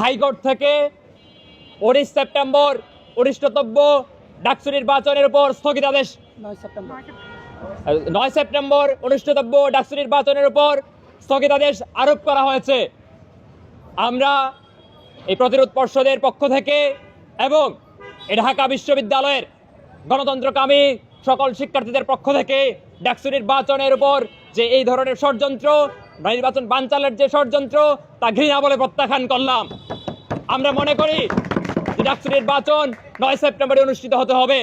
High court থেকে উনিশ September অনুষ্ঠিতব্য ডাকসু নির্বাচনের উপর স্থগিতাদেশ। নয় সেপ্টেম্বর। অনুষ্ঠিতব্য ডাকসু নির্বাচনের উপর স্থগিতাদেশ আরোপ করা হয়েছে। আমরা এই প্রতিরোধ পর্ষদের পক্ষ থেকে এবং এই ঢাকা বিশ্ববিদ্যালয়ের গণতন্ত্রকামী সকল শিক্ষার্থীদের পক্ষ থেকে ডাকসু নির্বাচনের উপর যে এই ধরনের ষড়যন্ত্র নির্বাচন বানচালের যে ষড়যন্ত্র, তা ঘৃণা বলে প্রত্যাখ্যান করলাম। আমরা মনে করি ডাকসু নির্বাচন নয় সেপ্টেম্বরে অনুষ্ঠিত হতে হবে।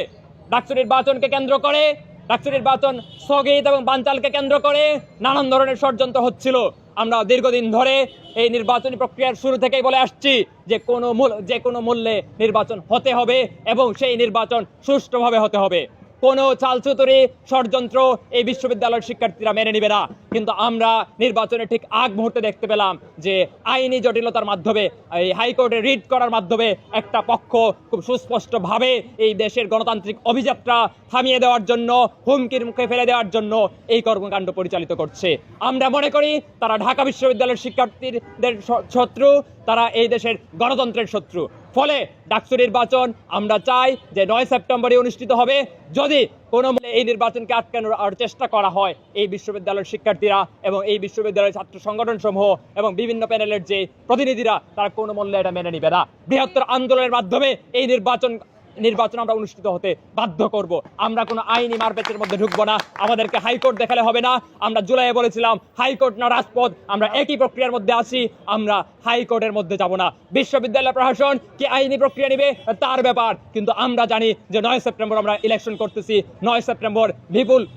ডাকসু নির্বাচনকে কেন্দ্র করে, ডাকসু নির্বাচন স্থগিত এবং বানচালকে কেন্দ্র করে নানান ধরনের ষড়যন্ত্র হচ্ছিল। আমরা দীর্ঘদিন ধরে এই নির্বাচনী প্রক্রিয়ার শুরু থেকেই বলে আসছি যে কোনো মূল যে কোনো মূল্যে নির্বাচন হতে হবে এবং সেই নির্বাচন সুষ্ঠুভাবে হতে হবে। কোনো চালচুতুরি ষড়যন্ত্র এই বিশ্ববিদ্যালয়ের শিক্ষার্থীরা মেনে নেবে না। কিন্তু আমরা নির্বাচনে ঠিক আগ মুহূর্তে দেখতে পেলাম যে আইনি জটিলতার মাধ্যমে, এই হাইকোর্টে রিড করার মাধ্যমে একটা পক্ষ খুব সুস্পষ্টভাবে এই দেশের গণতান্ত্রিক অভিযাত্রা থামিয়ে দেওয়ার জন্য, হুমকির মুখে ফেলে দেওয়ার জন্য এই কর্মকাণ্ড পরিচালিত করছে। আমরা মনে করি তারা ঢাকা বিশ্ববিদ্যালয়ের শিক্ষার্থীদের শত্রু, তারা এই দেশের গণতন্ত্রের শত্রু। ফলে ডাকসু নির্বাচন আমরা চাই যে নয় সেপ্টেম্বরে অনুষ্ঠিত হবে। যদি কোনো এই নির্বাচনকে আটকানোর আর চেষ্টা করা হয়, এই বিশ্ববিদ্যালয়ের শিক্ষার্থীরা এবং এই বিশ্ববিদ্যালয়ের ছাত্র সংগঠন সমূহ এবং বিভিন্ন প্যানেলের যে প্রতিনিধিরা, তারা কোনো মূল্যে এটা মেনে নিবে না। বৃহত্তর আন্দোলনের মাধ্যমে এই নির্বাচন নির্বাচন আমরা অনুষ্ঠিত হতে বাধ্য করব। আমরা কোনো আইনি মারপেটের মধ্যে ঢুকবো না। আমাদেরকে হাইকোর্ট দেখালে হবে না। আমরা জুলাইয়ে বলেছিলাম, হাইকোর্ট না রাজপথ। আমরা একই প্রক্রিয়ার মধ্যে আছি। আমরা হাইকোর্টের মধ্যে যাব না। বিশ্ববিদ্যালয় প্রশাসন কি আইনি প্রক্রিয়া নিবে? তার ব্যাপার। কিন্তু আমরা জানি যে নয় সেপ্টেম্বর আমরা ইলেকশন করতেছি। নয় সেপ্টেম্বর বিপুল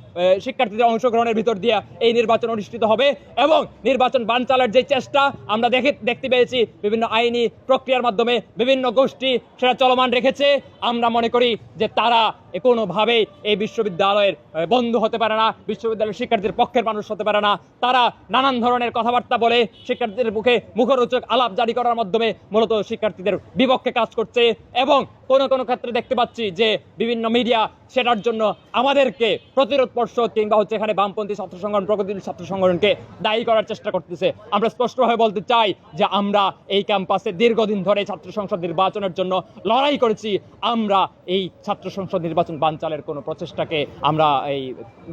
শিক্ষার্থীদের অংশগ্রহণের ভিতর দিয়ে এই নির্বাচন অনুষ্ঠিত হবে এবং নির্বাচন বানচালের যে চেষ্টা আমরা দেখে, দেখতে পেয়েছি, বিভিন্ন আইনি প্রক্রিয়ার মাধ্যমে বিভিন্ন গোষ্ঠী সেটা চলমান রেখেছে। আমরা মনে করি যে তারা কোনোভাবেই এই বিশ্ববিদ্যালয়ের বন্ধু হতে পারে না, বিশ্ববিদ্যালয়ের শিক্ষার্থীদের পক্ষের মানুষ হতে পারে না। তারা নানান ধরনের কথাবার্তা বলে শিক্ষার্থীদের মুখে মুখরোচক আলাপ জারি করার মাধ্যমে মূলত শিক্ষার্থীদের বিপক্ষে কাজ করছে এবং কোন কোন ক্ষেত্রে দেখতে পাচ্ছি যে বিভিন্ন মিডিয়া সেটার জন্য আমাদেরকে প্রতিরোধ পর্ষদ কিংবা হচ্ছে এখানে বামপন্থী ছাত্র সংগঠন, প্রগতিশীল ছাত্র সংগঠনকে দায়ী করার চেষ্টা করতেছে। আমরা স্পষ্টভাবে বলতে চাই যে আমরা এই ক্যাম্পাসে দীর্ঘদিন ধরে ছাত্র সংসদ নির্বাচনের জন্য লড়াই করেছি। আমরা এই ছাত্র সংসদ নির্বাচন বানচালের কোনো প্রচেষ্টাকে আমরা এই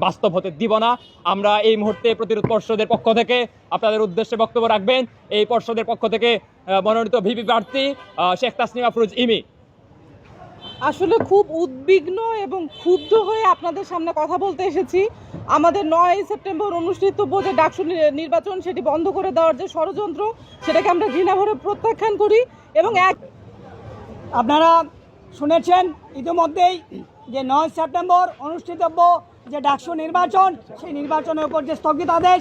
বাস্তব হতে দিব না। আমরা এই মুহূর্তে প্রতিরোধ পর্ষদের পক্ষ থেকে আপনাদের উদ্দেশ্যে বক্তব্য রাখবেন। এই পর্ষদের পক্ষ থেকে মনোনীত ভিপি প্রার্থী শেখ তাসনিমা ফরুজ ইমি। আসলে খুব উদ্বিগ্ন এবং ক্ষুব্ধ হয়ে আপনাদের সামনে কথা বলতে এসেছি। আমাদের নয় সেপ্টেম্বর অনুষ্ঠিতব্য যে ডাকসু নির্বাচন, সেটি বন্ধ করে দেওয়ার যে ষড়যন্ত্র, সেটাকে আমরা ঘৃণাভরে প্রত্যাখ্যান করি এবং এক আপনারা শুনেছেন ইতিমধ্যেই যে নয় সেপ্টেম্বর অনুষ্ঠিতব্য যে ডাকসু নির্বাচন, সেই নির্বাচনের উপর যে স্থগিতাদেশ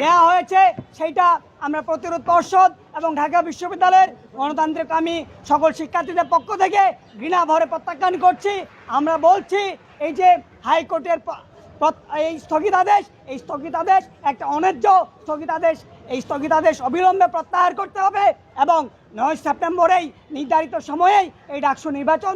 দেওয়া হয়েছে, সেইটা আমরা প্রতিরোধ পর্ষদ এবং ঢাকা বিশ্ববিদ্যালয়ের গণতান্ত্রিক আমি সকল শিক্ষার্থীদের পক্ষ থেকে ঘৃণা ভরে প্রত্যাখ্যান করছি। আমরা বলছি, এই যে হাইকোর্টের এই স্থগিতাদেশ এই স্থগিতাদেশ একটা অন্যায্য স্থগিতাদেশ, এই স্থগিতাদেশ অবিলম্বে প্রত্যাহার করতে হবে এবং নয় সেপ্টেম্বরেই নির্ধারিত সময়েই এই ডাকসু নির্বাচন